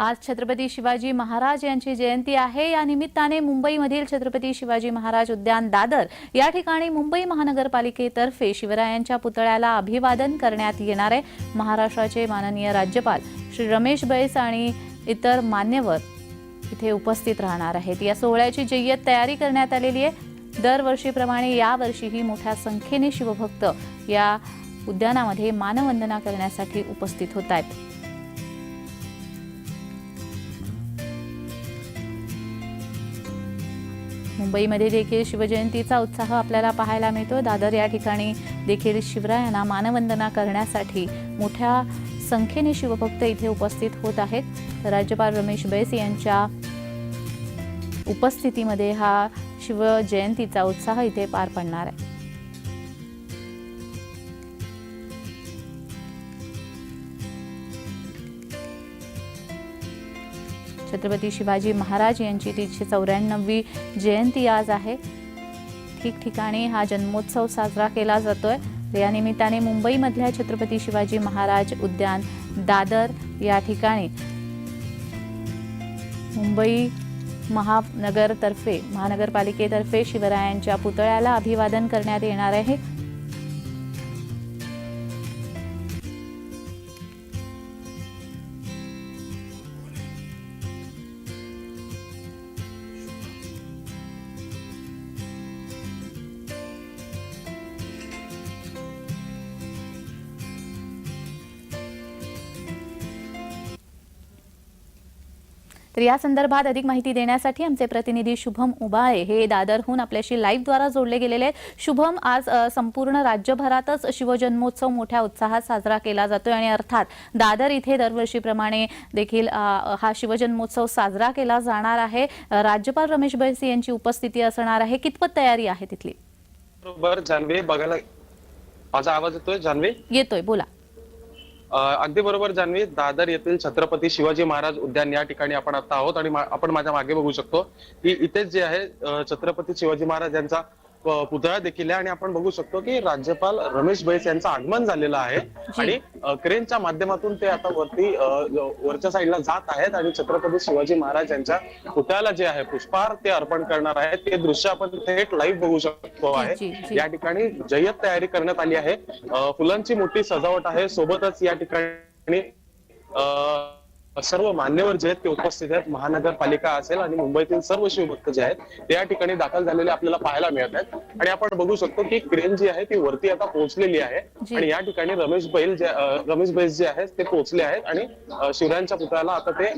आज छत्रपती शिवाजी महाराज यांची जयंती आहे. या निमित्ताने मुंबईमधील छत्रपती शिवाजी महाराज उद्यान दादर या ठिकाणी मुंबई महानगरपालिकेतर्फे शिवरायांच्या पुतळ्याला अभिवादन करण्यात येणार आहे. महाराष्ट्राचे माननीय राज्यपाल श्री रमेश बैस आणि इतर मान्यवर इथे उपस्थित राहणार आहेत. या सोहळ्याची जय्यत तयारी करण्यात आलेली आहे. दरवर्षीप्रमाणे यावर्षीही मोठ्या संख्येने शिवभक्त या उद्यानामध्ये मानवंदना करण्यासाठी उपस्थित होत आहेत. मुंबईमध्ये देखील शिवजयंतीचा उत्साह आपल्याला पाहायला मिळतो. दादर या ठिकाणी देखील शिवरायांना मानवंदना करण्यासाठी मोठ्या संख्येने शिवभक्त इथे उपस्थित होत आहेत. राज्यपाल रमेश बैस यांच्या उपस्थितीमध्ये हा शिवजयंतीचा उत्साह इथे पार पडणार आहे. छत्रपती शिवाजी महाराज यांची तीनशे चौऱ्याण्णववी जयंती आज आहे. ठिकठिकाणी हा जन्मोत्सव साजरा केला जातोय. या निमित्ताने मुंबईमधल्या छत्रपती शिवाजी महाराज उद्यान दादर या ठिकाणी मुंबई महानगरतर्फे महानगरपालिकेतर्फे शिवरायांच्या पुतळ्याला अभिवादन करण्यात येणार आहे. तर या संदर्भात अधिक माहिती देण्यासाठी आमचे प्रतिनिधी शुभम उबाळे हे दादरहून आपल्याशी लाईव्ह द्वारा जोडले गेलेले आहेत. शुभम आज संपूर्ण राज्यभरातच शिवजन्मोत्सव मोठ्या उत्साहात साजरा केला जातोय आणि अर्थात दादर इथे दरवर्षीप्रमाणे देखील हा शिवजन्मोत्सव साजरा केला जाणार आहे. राज्यपाल रमेश बैसी यांची उपस्थिती असणार आहे. कितपत तयारी आहे तिथली? बरोबर जान्हवी बघायला माझा आवाज येतोय? जान्हवी येतोय बोला. अगदी बरोबर जान्हवी. दादर येथील छत्रपती शिवाजी महाराज उद्यान या ठिकाणी आपण आता आहोत आणि आपण माझ्या मागे बघू शकतो की इथेच जे आहे छत्रपती शिवाजी महाराज यांचा पुतळा देखील आहे आणि आपण बघू शकतो की राज्यपाल रमेश बैस यांचं आगमन झालेलं आहे. आणि क्रेनच्या माध्यमातून ते आता वरती वरच्या साईडला जात आहेत आणि छत्रपती शिवाजी महाराज यांच्या पुतळ्याला जे आहे पुष्पहार ते अर्पण करणार आहेत. ते दृश्य आपण थेट लाईव्ह बघू शकतो आहे. या ठिकाणी जय्यत तयारी करण्यात आली आहे. फुलांची मोठी सजावट आहे. सोबतच या ठिकाणी सर्व मान्यवर जे आहेत ते उपस्थित आहेत. महानगरपालिका असेल आणि मुंबईतील सर्व शिवभक्त जे आहेत ते या ठिकाणी दाखल झालेले आपल्याला पाहायला मिळत आहेत. आणि आपण बघू शकतो की क्रेन जी आहे ती वरती आता पोहोचलेली आहे. आणि या ठिकाणी रमेश बैल जे रमेश बैस जे आहेत ते पोहोचले आहेत आणि शिवरायांच्या पुतळ्याला आता ते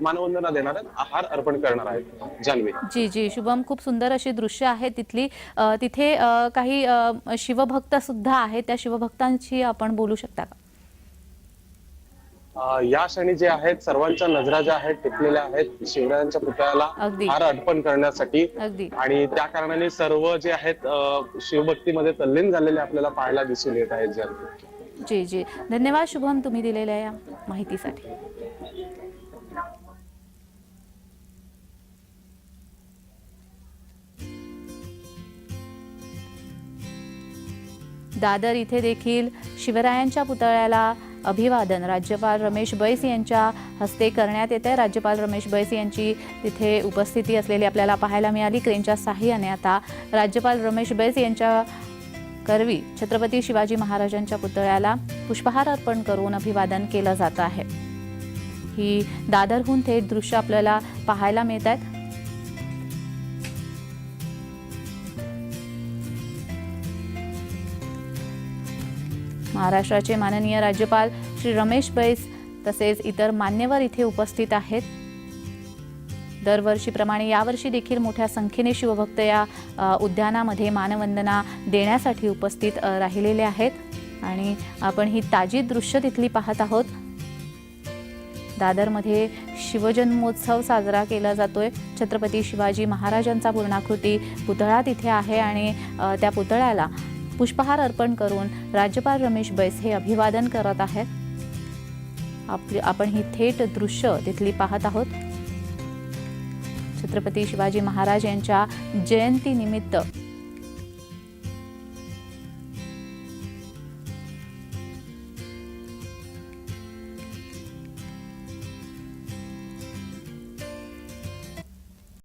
मानवंदना देणार आहेत आहार अर्पण करणार आहेत जान्हवी. जी जी. शुभम खूप सुंदर अशी दृश्य आहेत तिथली. तिथे काही शिवभक्त सुद्धा आहेत. त्या शिवभक्तांशी आपण बोलू शकता का? या क्षणी जे आहेत सर्वांच्या नजरा ज्या आहेत टिकलेल्या आहेत शिवरायांच्या पुतळ्याला. हार अर्पण करण्यासाठी. आणि त्या कारणाने सर्व जे आहेत शिवभक्तीमध्ये तल्लीन झालेले आपल्याला पाहायला दिसून येत आहेत जर जी जी. धन्यवाद शुभम तुम्ही दिलेल्या या माहितीसाठी. दादर इथे देखील शिवरायांच्या पुतळ्याला अभिवादन. राज्यपाल रमेश बैस यांच्या हस्ते करण्यात येत आहे राज्यपाल रमेश बैस यांची तिथे उपस्थिती असलेली आपल्याला पाहायला मिळाली. क्रेनच्या साह्याने आता राज्यपाल रमेश बैस यांच्या करवी छत्रपती शिवाजी महाराजांच्या पुतळ्याला पुष्पहार अर्पण करून अभिवादन केलं जात आहे. ही दादरहून थेट दृश्य आपल्याला पाहायला मिळत आहेत. महाराष्ट्राचे माननीय राज्यपाल श्री रमेश बैस तसेच इतर मान्यवर इथे उपस्थित आहेत. दरवर्षीप्रमाणे यावर्षी देखील मोठ्या संख्येने शिवभक्त या उद्यानामध्ये मानवंदना देण्यासाठी उपस्थित राहिलेले आहेत. आणि आपण ही ताजी दृश्य तिथली पाहत आहोत. दादरमध्ये शिवजन्मोत्सव साजरा केला जातोय. छत्रपती शिवाजी महाराजांचा पूर्णाकृती पुतळा तिथे आहे आणि त्या पुतळ्याला पुष्पहार अर्पण करून राज्यपाल रमेश बैस हे अभिवादन करत आहेत. आपली आपण ही थेट दृश्य तिथली पाहत आहोत. छत्रपती शिवाजी महाराज यांच्या जयंतीनिमित्त